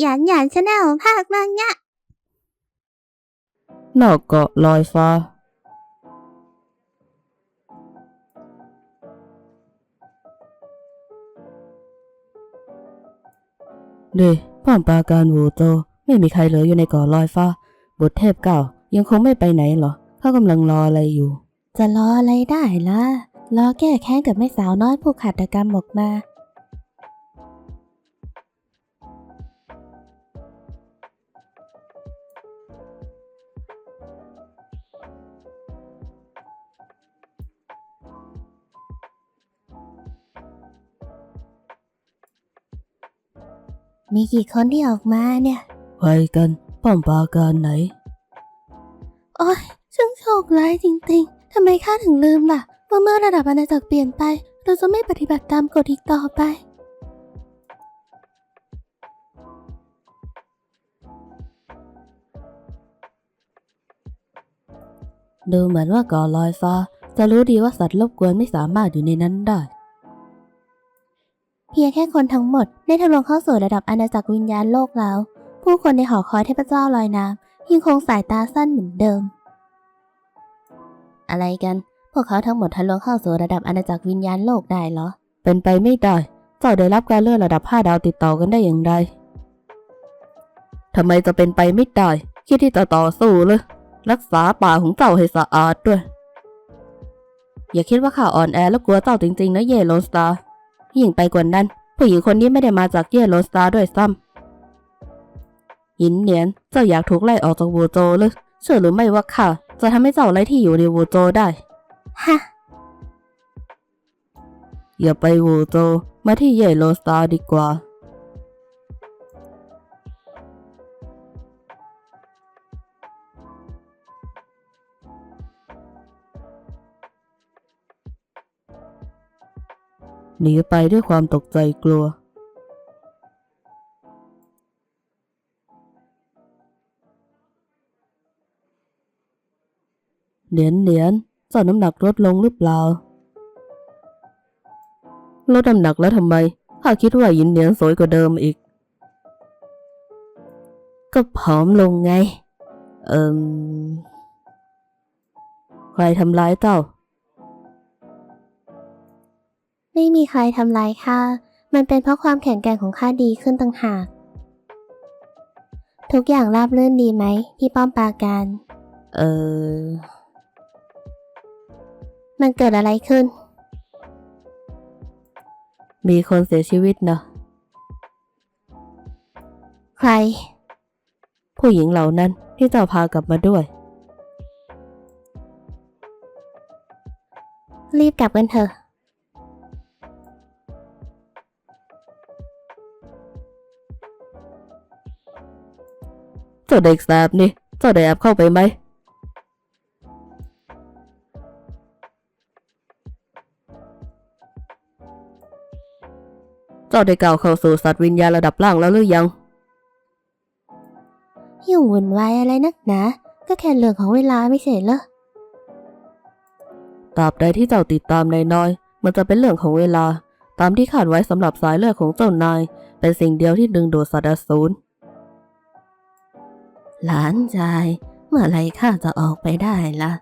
หยานหยานชาแนลภาคมังงะนอกเกาะลอยฟ้าดิป้อมปราการวูโจไม่มีใครเหลืออยู่ในเกาะลอยฟ้าบุตรเทพเก่ายังคงไม่ไปไหนหรอเขากำลังรออะไรอยู่ จะรออะไรได้ล่ะ รอแก้แค้นกับแม่สาวน้อยผู้ขัดกรรมออกมา มีกี่คนที่ออกมาเนี่ยไปกันป้อมปราการไหน โอ้ยช่างโชคร้ายจริงๆ ทำไมข้าถึงลืมล่ะว่าเมื่อระดับอาณาจักรเปลี่ยนไป เราจะไม่ปฏิบัติตามกฎอีกต่อไป ดูเหมือนว่าเกาะลอยฟ้า จะรู้ดีว่าสัตว์รบกวนไม่สามารถอยู่ในนั้นได้ เพียงแค่คนทั้งหมดได้ทะลวงเข้าสู่ระดับอาณาจักรวิญญาณโลกแล้ว ผู้คนในหอคอยเทพเจ้าลอยน้ำยังคงสายตาสั้นเหมือนเดิม อะไรกัน พวกเขาทั้งหมดทะลวงเข้าสู่ระดับอาณาจักรวิญญาณโลกได้เหรอ เป็นไปไม่ได้ เจ้าได้รับการเลื่อนระดับ5ดาวติดต่อกันได้อย่างไรทำไมจะเป็นไปไม่ได้คิดที่จะต่อสู้เลยรักษาป่าของเจ้าให้สะอาดด้วย อย่าคิดว่าข้าอ่อนแอแล้วกลัวเจ้าจริงๆนะเยโลสตาร์ ยิ่งไปกว่านั้น ผู้หญิงคนนี้ไม่ได้มาจากเยโลสตาร์ด้วยซ้ำยินเหนียนเจ้าอยากถูกไล่ออกจากวูโจหรือเชื่อหรือไม่ว่าข้าจะทำให้เจ้าไร้ที่อยู่ในวูโจได้ฮะอย่าไปวูโจมาที่เยโลสตาร์ดีกว่า หนีไปด้วยความตกใจกลัว เหนียนเหนียนเจ้าน้ำหนักลดลงหรือเปล่า ลดน้ำหนักแล้วทำไมข้าคิดว่ายินเหนียนสวยกว่าเดิมอีก ก็ผอมลงไง เอิมใครทำร้ายเจ้า ไม่มีใครทำลายข้า มันเป็นเพราะความแข็งแกร่งของข้าดีขึ้นต่างหาก ทุกอย่างราบรื่นดีไหม ที่ป้อมปราการ เออ มันเกิดอะไรขึ้น มีคนเสียชีวิตนะใคร ผู้หญิงเหล่านั้นที่เจ้าพากลับมาด้วย รีบกลับกันเถอะาเด็กแสบนี่ เจ้าได้แอบเข้าไปไหม เจ้าได้กล่าวเข้าสู่สัตว์วิญญาณระดับล่างแล้วหรือยัง ยุ่งวุ่นวายอะไรนักหนา ก็แค่เรื่องของเวลาไม่ใช่เหรอ ตราบใดที่เจ้าติดตามนายน้อย มันจะเป็นเรื่องของเวลา ตามที่คาดไว้สำหรับสายเลือดของเจ้านาย เป็นสิ่งเดียวที่ดึงดูดสัตว์อสูร หลานชาย เมื่อไรข้าจะออกไปได้ล่ะ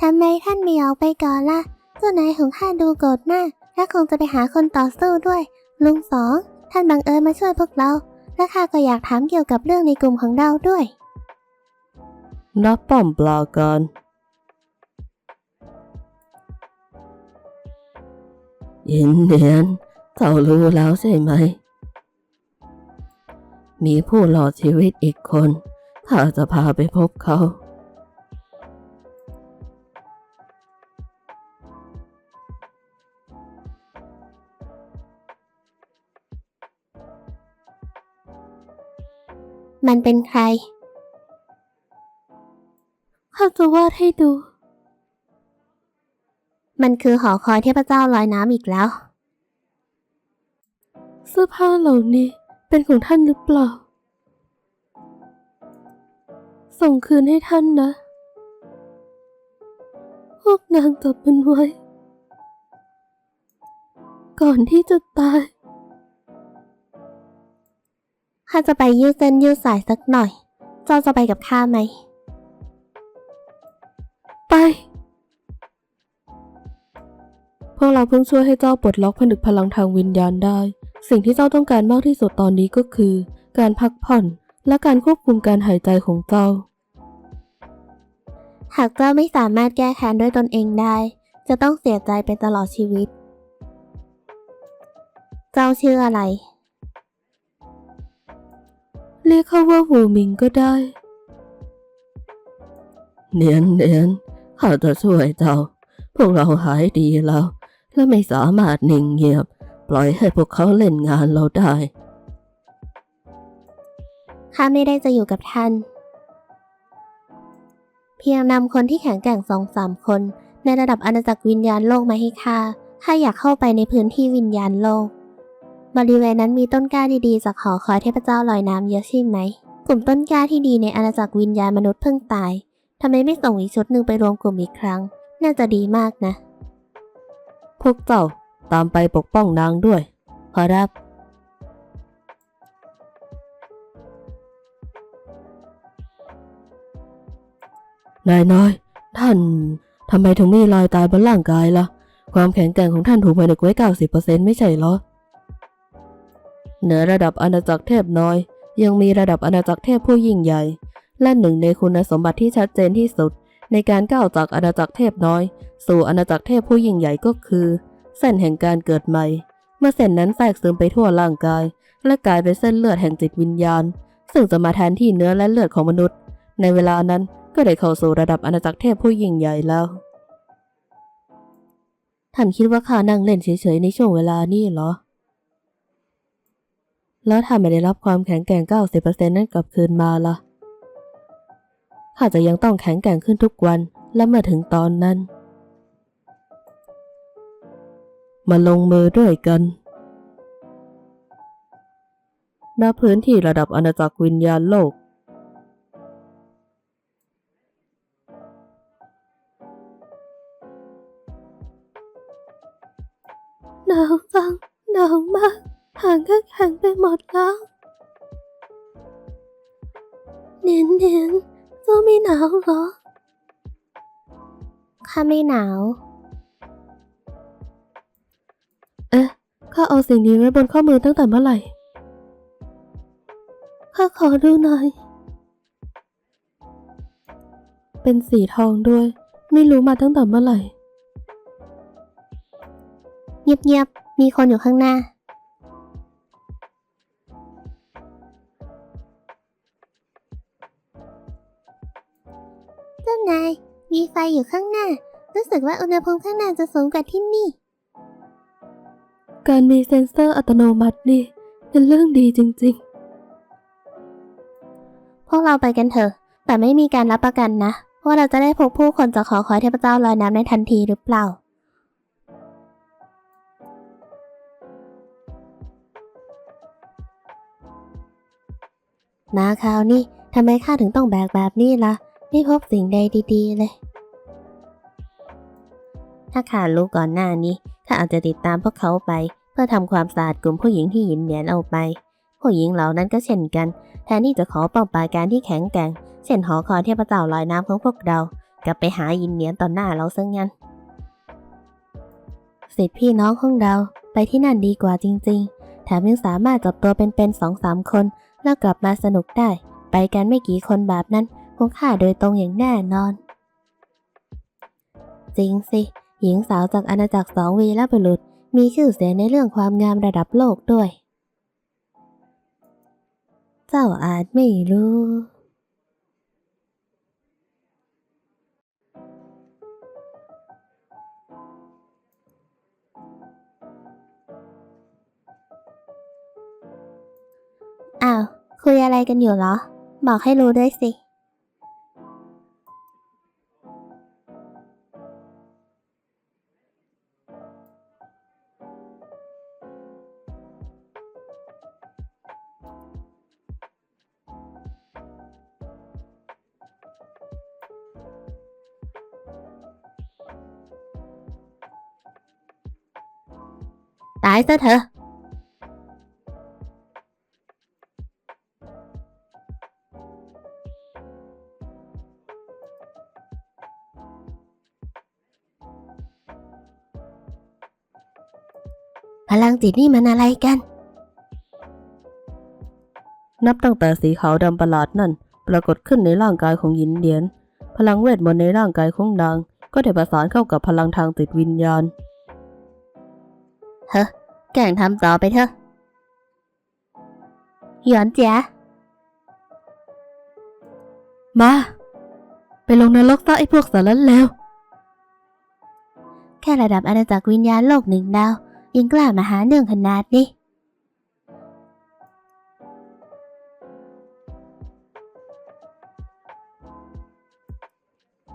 ทำไมท่านไม่ออกไปก่อนล่ะเจ้านายของข้าดูโกรธมากและคงจะไปหาคนต่อสู้ด้วย ลุงสอง ท่านบังเอิญมาช่วยพวกเรา และข้าก็อยากถามเกี่ยวกับเรื่องในกลุ่มของเราด้วยนับป้อมปลาการยินเนียนเจ้ารู้แล้วใช่ไหม มีผู้รอดชีวิตอีกคน ข้าจะพาไปพบเขา มันเป็นใคร ข้าจะวาดให้ดู มันคือหอคอยเทพเจ้าลอยน้ำอีกแล้ว เสื้อผ้าเหล่านี้เป็นของท่านหรือเปล่า ส่งคืนให้ท่านนะ พวกนางจับมันไว้ ก่อนที่จะตาย ข้าจะไปยืดเส้นยืดสายสักหน่อย เจ้าจะไปกับข้าไหม ไป พวกเราเพิ่งช่วยให้เจ้าปลดล็อกผนึกพลังทางวิญญาณได้ สิ่งที่เจ้าต้องการมากที่สุดตอนนี้ก็คือ การพักผ่อนและการควบคุมการหายใจของเจ้า หากเจ้าไม่สามารถแก้แค้นด้วยตนเองได้ จะต้องเสียใจไปตลอดชีวิต เจ้าชื่ออะไร เรียกเขาว่าหูหมิงก็ได้ เนียนเนียนข้าจะช่วยเจ้า พวกเราหายดีแล้ว และไม่สามารถนิ่งเงียบ ปล่อยให้พวกเขาเล่นงานเราได้ ข้าไม่ได้จะอยู่กับท่าน เพียงนำคนที่แข็งแกร่งสองสามคน ในระดับอาณาจักรวิญญาณโลกมาให้ข้าข้าอยากเข้าไปในพื้นที่วิญญาณโลก บริเวณนั้นมีต้นกล้าดีๆ จากหอคอยเทพเจ้าลอยน้ำเยอะใช่ไหม กลุ่มต้นกล้าที่ดีในอาณาจักรวิญญาณมนุษย์เพิ่งตายทำไมไม่ส่งอีกชุดหนึ่งไปรวมกลุ่มอีกครั้ง น่าจะดีมากนะ พวกเจ้าตามไปปกป้องนางด้วย ขอรับ นายน้อย ท่านทำไมถึงมีรอยตายบนร่างกายล่ะ ความแข็งแกร่งของท่านถูกผนึกไว้ 90%ไม่ใช่เหรอ เหนือระดับอาณาจักรเทพน้อย ยังมีระดับอาณาจักรเทพผู้ยิ่งใหญ่ และหนึ่งในคุณสมบัติที่ชัดเจนที่สุด ในการก้าวจากอาณาจักรเทพน้อย สู่อาณาจักรเทพผู้ยิ่งใหญ่ก็คือ เส้นแห่งการเกิดใหม่ เมื่อเส้นนั้นแทรกซึมไปทั่วร่างกาย และกลายเป็นเส้นเลือดแห่งจิตวิญญาณ ซึ่งจะมาแทนที่เนื้อและเลือดของมนุษย์ ในเวลานั้น ก็ได้เข้าสู่ระดับอาณาจักรเทพผู้ยิ่งใหญ่แล้ว ท่านคิดว่าข้านั่งเล่นเฉยๆในช่วงเวลานี้เหรอ แล้วถ้าไม่ได้รับความแข็งแกร่ง 90%นั้นกลับคืนมาล่ะ ข้าจะยังต้องแข็งแกร่งขึ้นทุกวัน และเมื่อถึงตอนนั้น มาลงมือด้วยกันณพื้นที่ระดับอาณาจักรวิญญาณโลก หนาวจังหนาวมากหางก็แข็งไปหมดแล้วเนียนเนียนๆเจ้าไม่หนาวเหรอ ข้าไม่หนาว เอ๊ะ ข้าเอาสิ่งนี้ไว้บนข้อมือตั้งแต่เมื่อไหร่ ข้าขอดูหน่อย เป็นสีทองด้วย ไม่รู้มาตั้งแต่เมื่อไหร่ เงียบๆ มีคนอยู่ข้างหน้า เจ้านาย มีไฟอยู่ข้างหน้า รู้สึกว่าอุณหภูมิข้างหน้าจะสูงกว่าที่นี่ การมีเซ็นเซอร์อัตโนมัตินี่เป็นเรื่องดีจริงพวกเราไปกันเถอะ แต่ไม่มีการรับประกันนะ ว่าเราจะได้พบผู้คนจากขอคอยเทพเจ้าลอยน้ำในทันทีหรือเปล่า มาคราวนี้ทำไมข้าถึงต้องแบกแบบนี้ล่ะ ไม่พบสิ่งใดดีๆเลย ถ้าข้ารู้ก่อนหน้านี้ข้าอาจจะติดตามพวกเขาไป เพื่อทำความสะอาดกลุ่มผู้หญิงที่หยินเหนียนเอาไป ผู้หญิงเหล่านั้นก็เช่นกัน แทนที่จะขอป้องปายการที่แข็งแกร่งเช่นหอคอยเทพเจ้าลอยน้ำของพวกเรา กลับไปหายินเหนียนตอนหน้าเราซะงั้นสิทธิพี่น้องของเราไปที่นั่นดีกว่าจริง ๆ แถมยังสามารถจับตัวเป็นๆสองสามคน แล้วกลับมาสนุกได้ ไปกันไม่กี่คนแบบนั้นคงฆ่าโดยตรงอย่างแน่นอน จริงสิ หญิงสาวจากอาณาจักรสองวีและบุรุษ มีชื่อเสียงในเรื่องความงามระดับโลกด้วย เจ้าอาจไม่รู้ อะไรกันอยู่เหรอ บอกให้รู้ด้วยสิ ตายซะเถอะ พลังจิตนี่มันอะไรกัน นับตั้งแต่สีขาวดำประหลาดนั่น ปรากฏขึ้นในร่างกายของหยินเหรียญพลังเวทมนต์ในร่างกายของนาง ก็ได้ประสานเข้ากับพลังทางจิตวิญญาณ เฮ้แกล้งทำต่อไปเถอะหยอนเจียมา ไปลงนรกซะไอ้พวกสารเลวแค่ระดับอาณาจักรวิญญาณโลกหนึ่งดาว ยังกล้ามาหาเรื่องขนาดนี้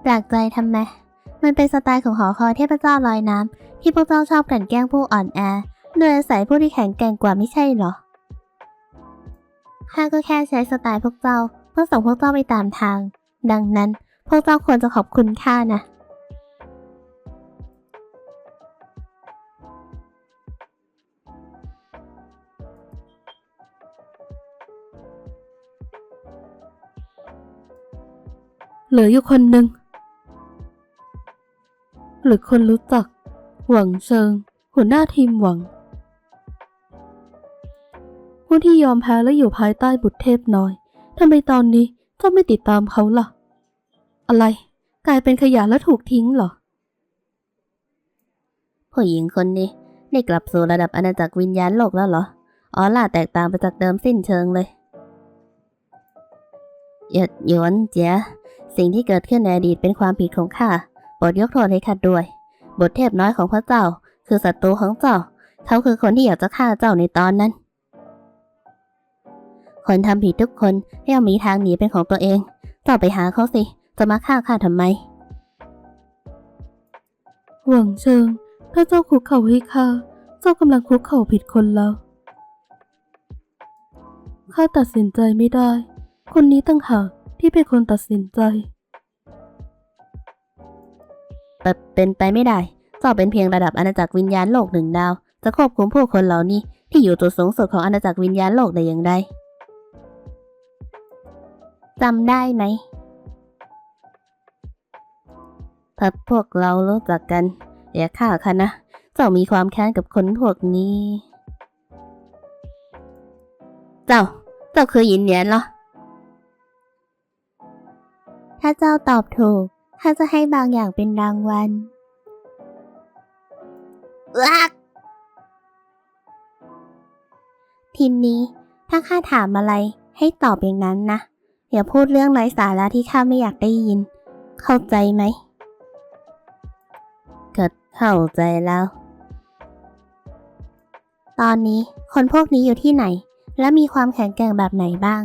แปลกใจทำไม มันเป็นสไตล์ของหอคอยเทพเจ้าลอยน้ำที่พวกเจ้าชอบกลั่นแกล้งผู้อ่อนแอโดยอาศัยผู้ที่แข็งแกร่งกว่าไม่ใช่หรอข้าก็แค่ใช้สไตล์พวกเจ้าเพื่อส่งพวกเจ้าไปตามทาง ดังนั้น พวกเจ้าควรจะขอบคุณข้านะ เหลืออยู่คนหนึ่ง หรือคนรู้จัก หวังเชิง หัวหน้าทีมหวัง ผู้ที่ยอมแพ้และอยู่ภายใต้บุตรเทพน้อยทำไมตอนนี้เจ้าไม่ติดตามเขาล่ะ อะไร กลายเป็นขยะแล้วถูกทิ้งเหรอผู้หญิงคนนี้ได้กลับสู่ระดับอาณาจักรวิญญาณโลกแล้วเหรอออล่าแตกต่างไปจากเดิมสิ้นเชิงเลยหยดหยวนเจีย สิ่งที่เกิดขึ้นในอดีตเป็นความผิดของข้าโปรดยกโทษให้ข้าด้วย บทเทพน้อยของพระเจ้า คือศัตรูของเจ้า เขาคือคนที่อยากจะฆ่าเจ้าในตอนนั้น คนทำผิดทุกคนย่อมมีทางหนีเป็นของตัวเอง เจ้าไปหาเขาสิ จะมาฆ่าข้าทำไม หวังเชิง ถ้าเจ้าคุกเข่าให้ข้า เจ้ากำลังคุกเข่าผิดคนแล้ว ข้าตัดสินใจไม่ได้ คนนี้ตั้งหาก ที่เป็นคนตัดสินใจ แต่เป็นไปไม่ได้ เจ้าเป็นเพียงระดับอาณาจักรวิญญาณโลกหนึ่งดาว จะควบคุมผู้คนเหล่านี้ที่อยู่จุดสูงสุดของอาณาจักรวิญญาณโลกได้อย่างไรจำได้ไหม ถ้าพวกเรารู้จักกัน อย่าฆ่าค่ะนะ เจ้ามีความแค้นกับคนพวกนี้ เจ้า เจ้าคือหยินเหนียนเหรอ ถ้าเจ้าตอบถูกข้าจะให้บางอย่างเป็นรางวัลอักทีนี้ถ้าข้าถามอะไรให้ตอบอย่างนั้นนะอย่าพูดเรื่องไร้สาระที่ข้าไม่อยากได้ยิน เข้าใจไหมเกิดเข้าใจแล้ว ตอนนี้คนพวกนี้อยู่ที่ไหน และมีความแข็งแกร่งแบบไหนบ้าง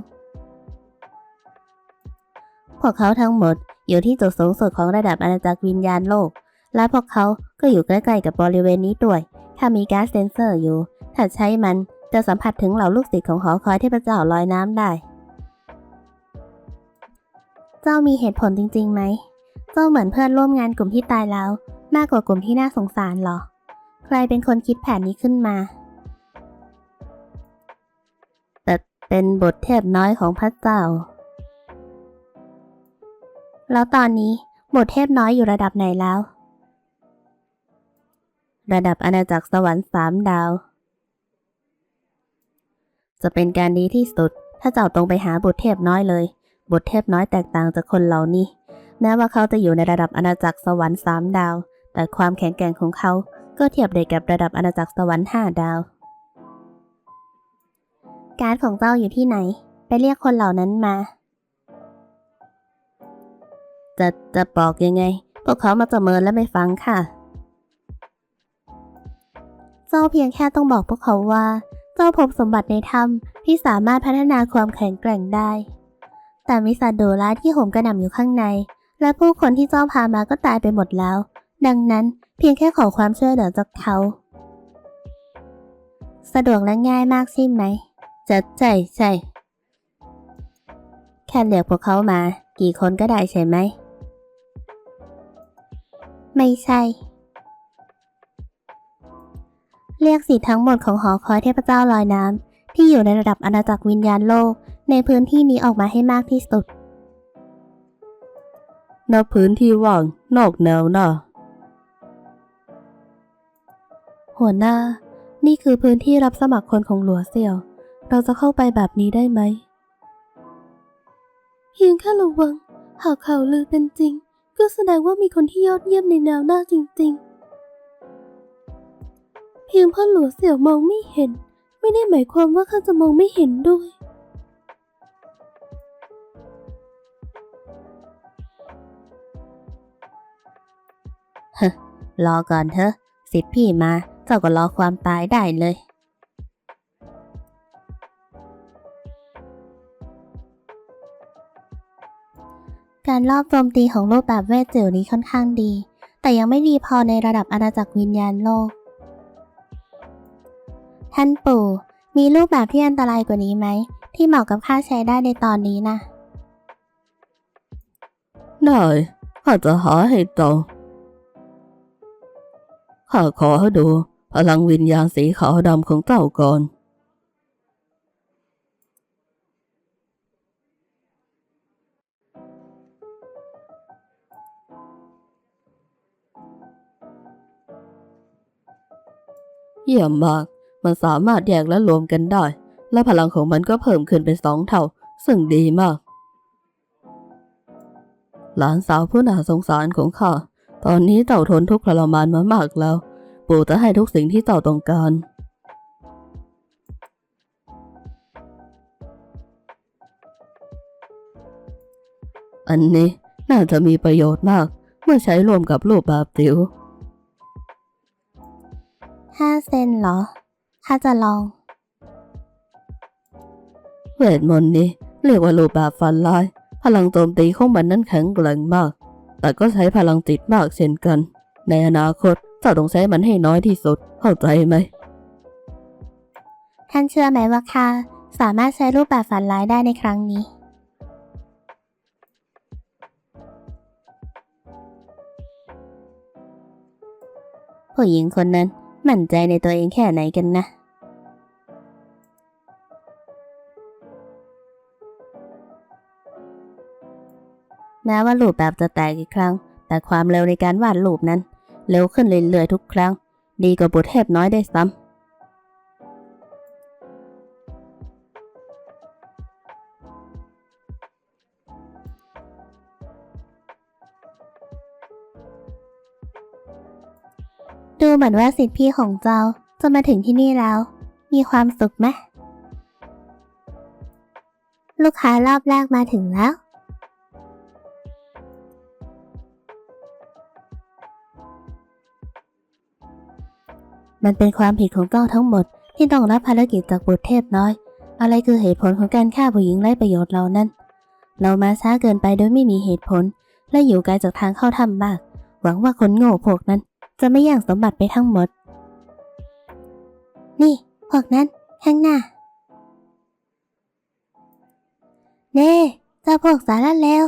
พวกเขาทั้งหมดอยู่ที่จุดสูงสุดของระดับอาณาจักรวิญญาณโลก และพวกเขาก็อยู่ใกล้ๆกับบริเวณนี้ด้วย ถ้ามีก๊าซเซนเซอร์อยู่ ถ้าใช้มันจะสัมผัสถึงเหล่าลูกศิษย์ของหอคอยเทพเจ้าลอยน้ำได้ เจ้ามีเหตุผลจริงๆไหม เจ้าเหมือนเพื่อนร่วมงานกลุ่มที่ตายแล้ว มากกว่ากลุ่มที่น่าสงสารหรอ ใครเป็นคนคิดแผนนี้ขึ้นมาแต่เป็นบทเทพน้อยของพระเจ้า แล้วตอนนี้บทเทพน้อยอยู่ระดับไหนแล้ว ระดับอาณาจักรสวรรค์สามดาว จะเป็นการดีที่สุด ถ้าเจ้าตรงไปหาบทเทพน้อยเลย บทเทพน้อยแตกต่างจากคนเหล่านี้ แม้ว่าเขาจะอยู่ในระดับอาณาจักรสวรรค์สามดาว แต่ความแข็งแกร่งของเขา ก็เทียบได้กับระดับอาณาจักรสวรรค์ห้าดาว การของเจ้าอยู่ที่ไหน ไปเรียกคนเหล่านั้นมา จะจะบอกยังไง พวกเขามาจะเมินและไม่ฟังค่ะ เจ้าเพียงแค่ต้องบอกพวกเขาว่า เจ้าพบสมบัติในถ้ำที่สามารถพัฒนาความแข็งแกร่งได้ แต่มีสัตว์ดุร้ายที่โหมกระหน่ำอยู่ข้างใน และผู้คนที่เจ้าพามาก็ตายไปหมดแล้ว ดังนั้นเพียงแค่ขอความช่วยเหลือจากเขา สะดวกและง่ายมากใช่ไหมจะใช่ใช่แค่เรียกพวกเขามา กี่คนก็ได้ใช่ไหม ไม่ใช่ เรียกสิทธิ์ทั้งหมดของหอคอยเทพเจ้าลอยน้ำที่อยู่ในระดับอาณาจักรวิญญาณโลก ในพื้นที่นี้ออกมาให้มากที่สุดณพื้นที่ว่างนอกแนวหน้าหัวหน้า นี่คือพื้นที่รับสมัครคนของหลัวเสี่ยว เราจะเข้าไปแบบนี้ได้ไหม เพียงแค่ระวัง หากข่าวลือเป็นจริง ก็แสดงว่ามีคนที่ยอดเยี่ยมในแนวหน้าจริงๆ เพียงเพราะหลัวเสี่ยวมองไม่เห็น ไม่ได้หมายความว่าข้าจะมองไม่เห็นด้วยรอก่อนเถอะ สิทธิ์พี่มา เจ้าก็รอความตายได้เลย การรอบโจมตีของรูปแบบเวทจิ๋วนี้ค่อนข้างดี แต่ยังไม่ดีพอในระดับอาณาจักรวิญญาณโลก ท่านปู่ มีรูปแบบที่อันตรายกว่านี้ไหม ที่เหมาะกับข้าใช้ได้ในตอนนี้นะได้ข้าจะหาให้เจ้าข้าขอให้ดูพลังวิญญาณสีขาวดำของเจ้าก่อน เยี่ยมมาก มันสามารถแยกและรวมกันได้ และพลังของมันก็เพิ่มขึ้นเป็นสองเท่า ซึ่งดีมาก หลานสาวผู้น่าสงสารของข้า ตอนนี้เจ้าทนทุกข์ทรมานมามากแล้ว ปู่จะให้ทุกสิ่งที่เจ้าต้องการอันนี้น่าจะมีประโยชน์มาก เมื่อใช้รวมกับรูปแบบติว ห้าเซนเหรอ ข้าจะลอง เวทมนต์นี้เรียกว่ารูปแบบฟันลาย พลังโจมตีของมันนั้นแข็งแกร่งมาก แต่ก็ใช้พลังจิตมากเช่นกัน ในอนาคตเจ้าต้องใช้มันให้น้อยที่สุด เข้าใจไหม ท่านเชื่อไหมว่าข้าสามารถใช้รูปแบบฝันร้ายได้ในครั้งนี้ ผู้หญิงคนนั้น มั่นใจในตัวเองแค่ไหนกันนะ แม้ว่ารูปแบบจะแตกอีกครั้ง แต่ความเร็วในการวาดรูปนั้น เร็วขึ้นเรื่อยๆทุกครั้ง ดีกว่าบุตรเทพน้อยได้ซ้ำ เหมือนว่าสิทธิพี่ของเจ้าจะมาถึงที่นี่แล้ว มีความสุขไหมลูกค้ารอบแรกมาถึงแล้ว มันเป็นความผิดของเจ้าทั้งหมดที่ต้องรับภารกิจจากบุตรเทพน้อย อะไรคือเหตุผลของการฆ่าผู้หญิงไร้ประโยชน์เรานั้น เรามาช้าเกินไปโดยไม่มีเหตุผล และอยู่ไกลจากทางเข้าถ้ำมาก หวังว่าคนโง่พวกนั้น จะไม่อย่างสมบัติไปทั้งหมด นี่พวกนั้นข้างหน้า เน่เจ้าพวกสารเลว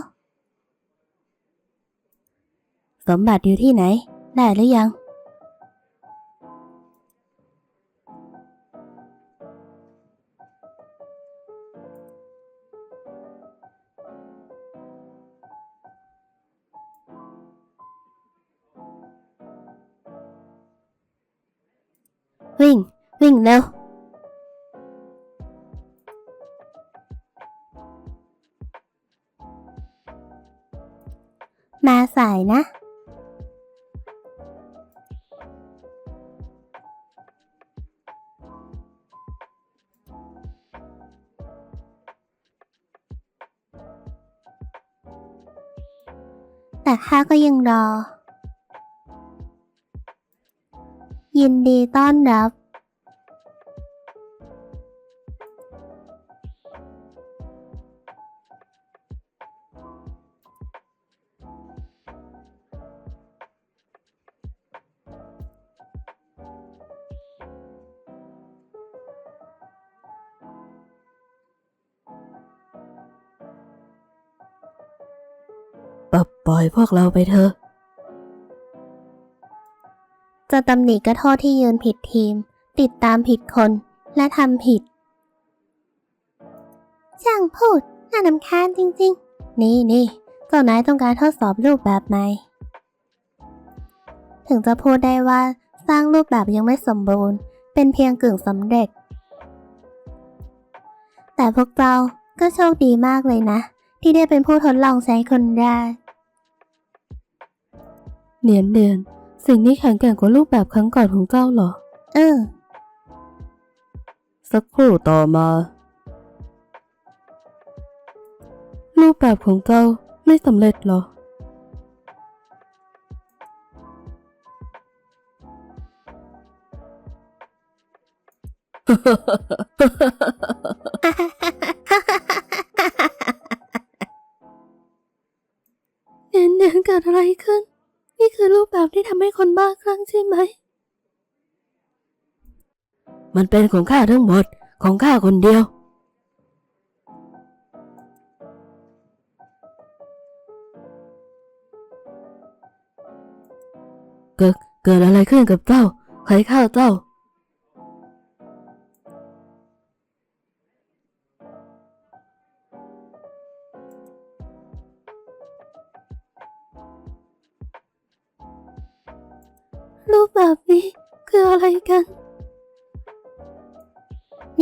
สมบัติอยู่ที่ไหน ได้หรือยัง วิ่ง วิ่งเร็วมาสายนะ แต่ข้าก็ยังรอ ยินดีต้อนรับ ปรับปล่อยพวกเราไปเถอะ จะตำหนิก็โทษที่ยืนผิดทีม ติดตามผิดคน และทำผิดช่างพูดน่านำคาญจริงๆ นี่นี่เจ้านายต้องการทดสอบรูปแบบไหนถึงจะพูดได้ว่าสร้างรูปแบบยังไม่สมบูรณ์ เป็นเพียงกึ่งสำเร็จ แต่พวกเราก็โชคดีมากเลยนะ ที่ได้เป็นผู้ทดลองใช้คนแรกเนียนเนียน สิ่งนี้แข็งแกร่งกว่ารูปแบบครั้งก่อนของเจ้าเหรอ เออ สักครู่ต่อมา รูปแบบของเจ้าไม่สำเร็จเหรอ เนียนเนียนเกิดอะไรขึ้น นี่คือรูปแบบที่ทำให้คนบ้าคลั่งใช่ไหม มันเป็นของข้าทั้งหมด ของข้าคนเดียว เกิดเกิดอะไรขึ้นกับเจ้า ใครฆ่าเจ้า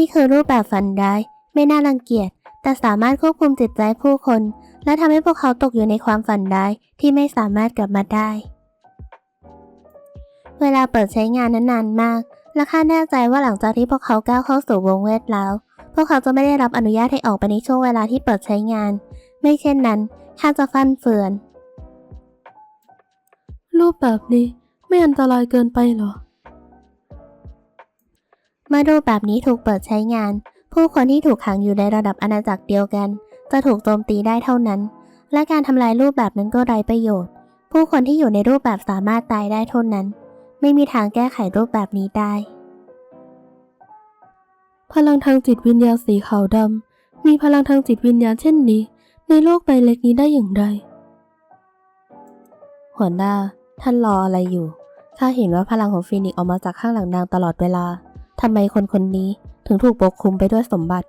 นี่คือรูปแบบฝันร้าย ไม่น่ารังเกียจ แต่สามารถควบคุมจิตใจผู้คน และทำให้พวกเขาตกอยู่ในความฝันร้ายที่ไม่สามารถกลับมาได้ เวลาเปิดใช้งานนั้นนานมาก และข้าแน่ใจว่าหลังจากที่พวกเขาก้าวเข้าสู่วงเวทแล้ว พวกเขาจะไม่ได้รับอนุญาตให้ออกไปในช่วงเวลาที่เปิดใช้งาน ไม่เช่นนั้นข้าจะฟันเฟือน รูปแบบนี้ไม่อันตรายเกินไปหรอ เมื่อรูปแบบนี้ถูกเปิดใช้งาน ผู้คนที่ถูกขังอยู่ในระดับอาณาจักรเดียวกัน จะถูกโจมตีได้เท่านั้น และการทำลายรูปแบบนั้นก็ไร้ประโยชน์ ผู้คนที่อยู่ในรูปแบบสามารถตายได้เท่านั้น ไม่มีทางแก้ไขรูปแบบนี้ได้ พลังทางจิตวิญญาณสีขาวดำมีพลังทางจิตวิญญาณเช่นนี้ ในโลกใบเล็กนี้ได้อย่างไรหัวหน้า ท่านรออะไรอยู่ ข้าเห็นว่าพลังของฟีนิกซ์ออกมาจากข้างหลังนางตลอดเวลา ทำไมคนคนนี้ถึงถูกปกคลุมไปด้วยสมบัติ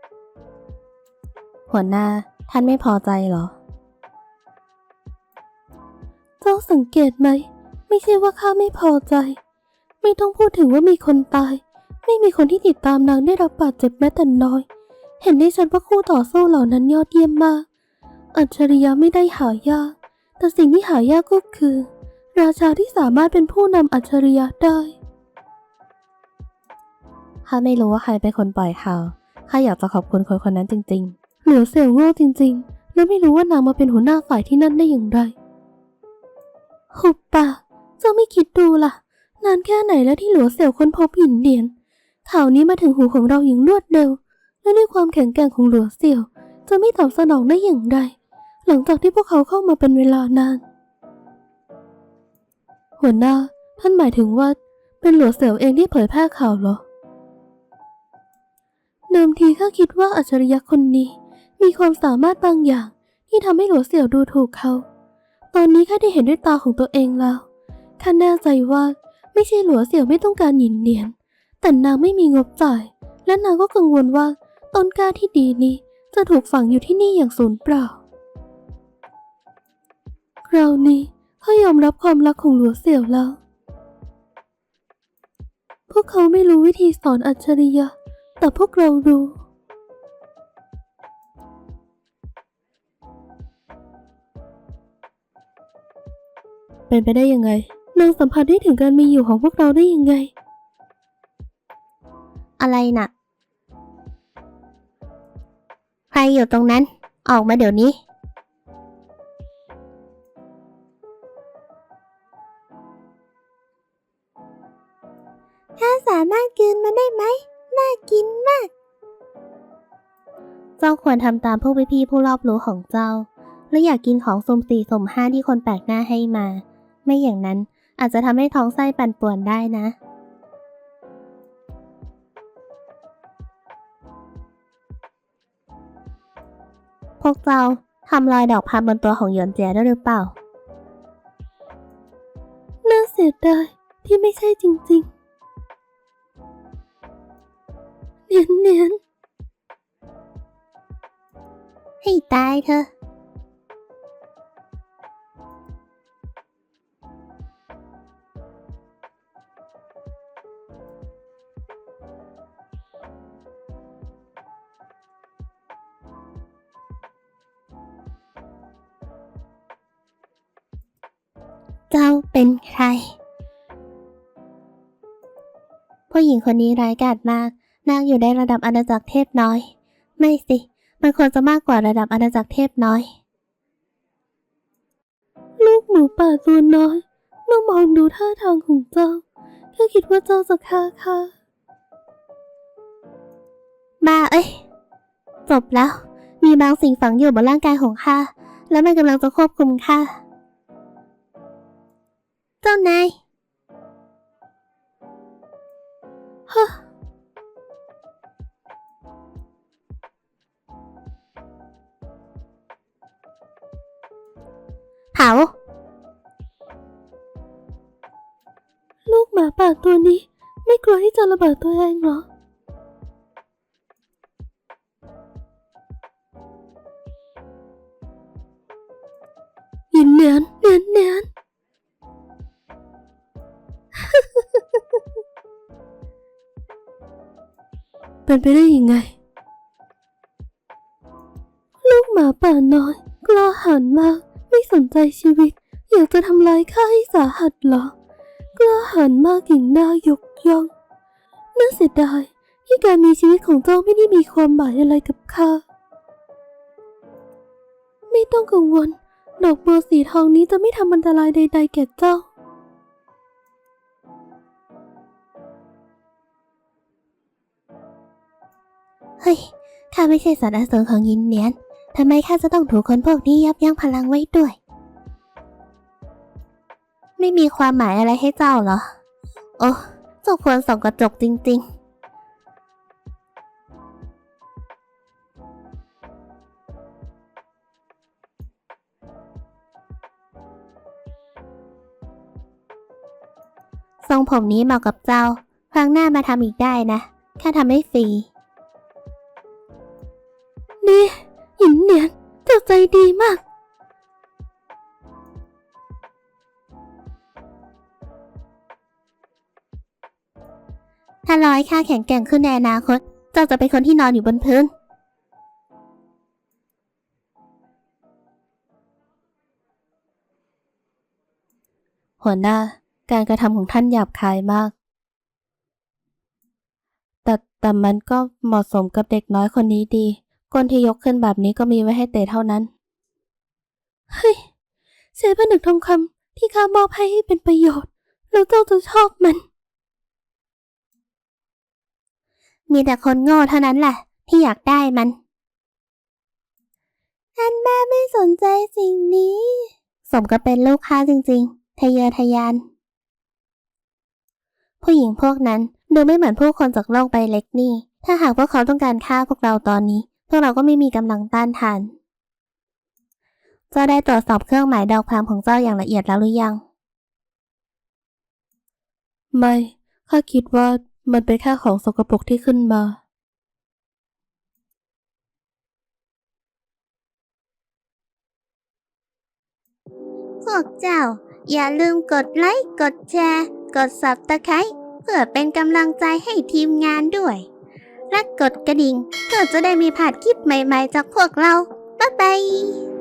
หัวหน้าท่านไม่พอใจเหรอ เจ้าสังเกตไหม ไม่ใช่ว่าข้าไม่พอใจ ไม่ต้องพูดถึงว่ามีคนตาย ไม่มีคนที่ติดตามนางได้รับบาดเจ็บแม้แต่น้อย เห็นได้ชัดว่าคู่ต่อสู้เหล่านั้นยอดเยี่ยมมาก อัจฉริยะไม่ได้หายาก แต่สิ่งที่หายากก็คือ ราชาที่สามารถเป็นผู้นำอัจฉริยะได้ ข้าไม่รู้ว่าใครเป็นคนปล่อยข่าวข้าอยากจะขอบคุณคนคนนั้นจริง ๆ เหลือเสี่ยวโง่จริง ๆ และไม่รู้ว่านางมาเป็นหัวหน้าฝ่ายที่นั่นได้อย่างไร หุบปากเจ้าไม่คิดดูล่ะ นานแค่ไหนแล้วที่หลัวเสี่ยวค้นพบหินเดียน ข่าวนี้มาถึงหูของเราอย่างรวดเร็ว และด้วยความแข็งแกร่งของหลัวเสี่ยว จะไม่ตอบสนองได้อย่างไร หลังจากที่พวกเขาเข้ามาเป็นเวลานาน หัวหน้า ท่านหมายถึงว่าเป็นหลัวเสี่ยวเองที่เผยแพร่ข่าวเหรอ เดิมทีข้าคิดว่าอัจฉริยะคนนี้ มีความสามารถบางอย่างที่ทำให้หลัวเสี่ยวดูถูกเขา ตอนนี้ข้าได้เห็นด้วยตาของตัวเองแล้ว ข้าแน่ใจว่าไม่ใช่หลัวเสี่ยวไม่ต้องการหยินเนียน แต่นางไม่มีงบจ่าย และนางก็กังวลว่าต้นกล้าที่ดีนี้จะถูกฝังอยู่ที่นี่อย่างสูญเปล่า คราวนี้ข้ายอมรับความรักของหลัวเสี่ยวแล้ว พวกเขาไม่รู้วิธีสอนอัจฉริยะ แต่พวกเรารู้เป็นไปได้ยังไงนางสัมผัสได้ถึงการมีอยู่ของพวกเราได้ยังไง อะไรน่ะ ใครอยู่ตรงนั้น ออกมาเดี๋ยวนี้ จ้าควรทำตามพวกพี่ๆผู้รอบรู้ของเจ้า และอยากกินของสมสี่สมห้าที่คนแปลกหน้าให้มา ไม่อย่างนั้นอาจจะทำให้ท้องไส้ปั่นป่วนได้นะ พวกเราทำรอยดอกพันบนตัวของหยวนเจียได้หรือเปล่า น่าเสียดายที่ไม่ใช่จริงๆ เนียนเนียน ให้ตายเถอะจ้าเป็นใคร ผู้หญิงคนนี้ร้ายกาจมาก นางอยู่ในระดับอาณาจักรเทพน้อย ไม่สิ มันควรจะมากกว่าระดับอาณาจักรเทพน้อย ลูกหมูป่าตัวน้อยเมื่อมองดูท่าทางของเจ้าข้าคิดว่าเจ้าจะฆ่าข้าบ้าเอ้ย จบแล้ว มีบางสิ่งฝังอยู่บนร่างกายของข้า และมันกำลังจะควบคุมข้า เจ้านายฮะ ลูกหมาป่าตัวนี้ ไม่กลัวที่จะระเบิดตัวเองเหรอ ยินเนียนเนียนเนียนเป็นไปได้ยังไง ลูกหมาป่าน้อยกล้าหาญมาก สนใจชีวิต อยากจะทำลายข้าให้สาหัสเหรอกล้าหาญมากอย่างน่ายกย่องน่าเสียดายที่การมีชีวิตของเจ้าไม่ได้มีความหมายอะไรกับข้าไม่ต้องกังวล ดอกบัวสีทองนี้จะไม่ทำอันตรายใด ๆ แก่เจ้า เฮ้ยข้าไม่ใช่สัตว์อสูรของยินเนียน ทำไมข้าจะต้องถูกคนพวกนี้ยับยั้งพลังไว้ด้วย ไม่มีความหมายอะไรให้เจ้าเหรอ โอ้เจ้าควรส่องกระจกจริง ๆทรงผมนี้เหมาะกับเจ้า ครั้งหน้ามาทำอีกได้นะ ข้าทำให้ฟรี รอให้ข้าแข็งแกร่งขึ้นในอนาคต เจ้าจะเป็นคนที่นอนอยู่บนพื้น หัวหน้า การกระทำของท่านหยาบคายมาก แต่แต่มันก็เหมาะสมกับเด็กน้อยคนนี้ดีก้นที่ยกขึ้นแบบนี้ก็มีไว้ให้เตะเท่านั้น เฮ้ยเศษผนึกทองคำที่ข้ามอบให้ให้เป็นประโยชน์ แล้วเจ้าจะชอบมัน มีแต่คนโง่เท่านั้นแหละ ที่อยากได้มัน ท่านแม่ไม่สนใจสิ่งนี้ สมกับเป็นลูกค้าจริงๆ ทะเยอทะยาน ผู้หญิงพวกนั้นดูไม่เหมือนผู้คนจากโลกใบเล็กนี่ ถ้าหากพว่าเขาต้องการฆ่าพวกเราตอนนี้ พวกเราก็ไม่มีกำลังต้านทาน เจ้าได้ตรวจสอบเครื่องหมายดาวพรามของเจ้าอย่างละเอียดแล้วหรือยัง ไม่ ข้าคิดว่า มันเป็นแค่ของสกปรกที่ขึ้นมา พวกเจ้า อย่าลืมกดไลค์ กดแชร์ กด Subscribe เพื่อเป็นกำลังใจให้ทีมงานด้วย และกดกระดิ่ง เพื่อจะได้มีผ่านคลิปใหม่ๆจากพวกเรา บ๊ายบาย